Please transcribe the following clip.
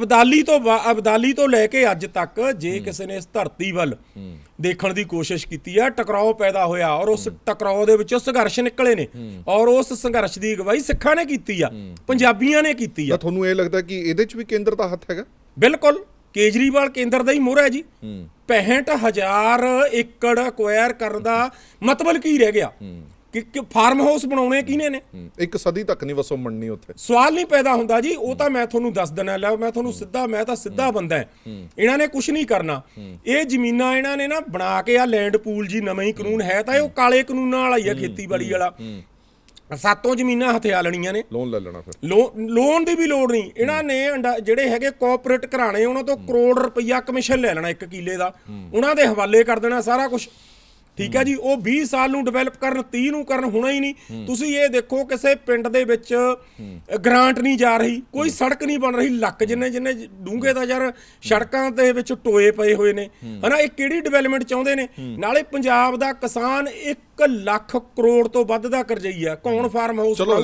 ਅਬਦਾਲੀ ਤੋਂ ਅਬਦਾਲੀ ਤੋਂ ਲੈ ਕੇ ਅੱਜ ਤੱਕ ਜੇ ਕਿਸੇ ਨੇ ਇਸ ਧਰਤੀ ਵੱਲ ਦੇਖਣ ਦੀ ਕੋਸ਼ਿਸ਼ ਕੀਤੀ ਹੈ ਟਕਰਾਓ ਪੈਦਾ ਹੋਇਆ ਔਰ ਉਸ ਟਕਰਾਓ ਦੇ ਵਿੱਚੋਂ ਸੰਘਰਸ਼ ਨਿਕਲੇ ਨੇ ਔਰ ਉਸ ਸੰਘਰਸ਼ ਦੀ ਅਗਵਾਈ ਸਿੱਖਾਂ ਨੇ ਕੀਤੀ ਆ ਪੰਜਾਬੀਆਂ ਨੇ ਕੀਤੀ ਆ। ਤੁਹਾਨੂੰ ਇਹ ਲੱਗਦਾ ਕਿ ਇਹਦੇ 'ਚ ਵੀ ਕੇਂਦਰ ਦਾ ਹੱਥ ਹੈਗਾ? ਬਿਲਕੁਲ ਕੇਜਰੀਵਾਲ ਕੇਂਦਰ ਦਾ ਹੀ ਮੋਹਰਾ ਹੈ ਜੀ। 65000 ਏਕੜ ਅਕਵਾਇਰ ਕਰਨ ਦਾ ਮਤਲਬ ਕੀ ਰਹਿ ਗਿਆ? ਕਿ ਕਿ ਫਾਰਮ ਹਾਊਸ ਬਣਾਉਣੇ ਕਿਹਨੇ ਨੇ? ਇੱਕ ਸਦੀ ਤੱਕ ਨਹੀਂ ਵਸੋਂ ਮੰਨਣੀ ਉੱਥੇ। ਸਵਾਲ ਨਹੀਂ ਪੈਦਾ ਹੁੰਦਾ ਜੀ ਉਹ ਤਾਂ ਮੈਂ ਤੁਹਾਨੂੰ ਦੱਸ ਦਿੰਦਾ ਲੈ ਮੈਂ ਤੁਹਾਨੂੰ ਸਿੱਧਾ ਮੈਂ ਤਾਂ ਸਿੱਧਾ ਬੰਦਾ ਹੈ। ਇਹਨਾਂ ਨੇ ਕੁਝ ਨਹੀਂ ਕਰਨਾ। ਇਹ ਜ਼ਮੀਨਾਂ ਇਹਨਾਂ ਨੇ ਨਾ ਬਣਾ ਕੇ ਆ ਲੈਂਡ ਪੂਲ ਜੀ ਨਵਾਂ ਹੀ ਕਾਨੂੰਨ ਹੈ। ਤਾਂ ਇਹ ਉਹ ਕਾਲੇ ਕਾਨੂੰਨਾਂ ਵਾਲਾ ਹੀ ਆ ਖੇਤੀਬਾੜੀ ਵਾਲਾ। ਸਾਤੋਂ ਜ਼ਮੀਨਾਂ ਹਥਿਆ ਲੈਣੀਆਂ ਨੇ। ਲੋਨ ਲੈ ਲੈਣਾ ਫਿਰ। ਲੋਨ ਦੀ ਵੀ ਲੋੜ ਨਹੀਂ। ਇਹਨਾਂ ਨੇ ਅੰਡਾ- ਜਿਹੜੇ ਹੈਗੇ ਕੋਆਪਰੇਟ ਘਰਾਣੇ ਉਹਨਾਂ ਤੋਂ ਕਰੋੜ ਰੁਪਈਆ ਕਮਿਸ਼ਨ ਲੈ ਲੈਣਾ ਇੱਕ ਕਿੱਲੇ ਦਾ। ਉਹਨਾਂ ਦੇ ਹਵਾਲੇ ਕਰ ਦੇਣਾ ਸਾਰਾ ਕੁਝ ਠੀਕ ਹੈ ਜੀ ਉਹ 20 ਸਾਲ ਨੂੰ ਡਿਵੈਲਪ ਕਰਨ 30 ਨੂੰ ਕਰਨ ਹੋਣਾ ਹੀ ਨਹੀਂ। ਤੁਸੀਂ ਇਹ ਦੇਖੋ ਕਿਸੇ ਪਿੰਡ ਦੇ ਵਿੱਚ ਗ੍ਰਾਂਟ ਨਹੀਂ ਜਾ ਰਹੀ ਕੋਈ ਸੜਕ ਨਹੀਂ ਬਣ ਰਹੀ ਲੱਕ ਜਿੰਨੇ ਜਿੰਨੇ ਡੂੰਘੇ ਦਾ ਯਾਰ ਸੜਕਾਂ ਦੇ ਵਿੱਚ ਟੋਏ ਪਏ ਹੋਏ ਨੇ। ਹਨਾ ਇਹ ਕਿਹੜੀ ਡਿਵੈਲਪਮੈਂਟ ਚਾਹੁੰਦੇ ਨੇ? ਨਾਲੇ ਪੰਜਾਬ ਦਾ ਕਿਸਾਨ 1 ਲੱਖ ਕਰੋੜ ਤੋਂ ਵੱਧ ਦਾ ਕਰਜ਼ਈ ਆ। ਕੌਣ ਫਾਰਮ ਹਾਊਸ ਚਲੋ